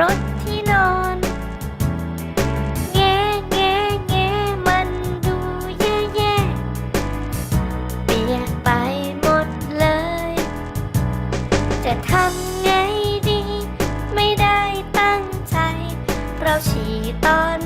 รถที่นอน แง่แง่แง่มันดูแย่แย่เปียกไปหมดเลย จะทำไงดี ไม่ได้ตั้งใจ เราฉี่ตอน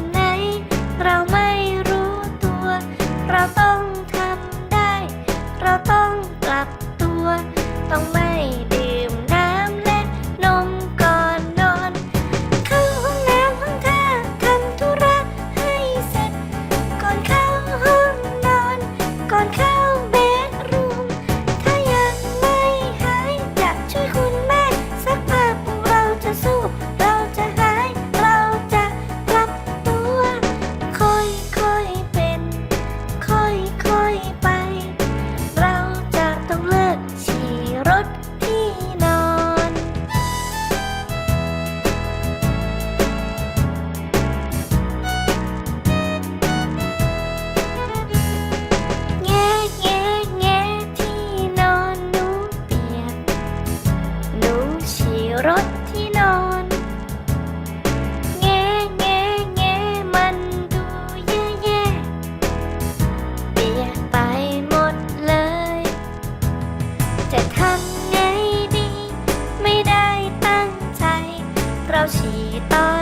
เราฉีดตอน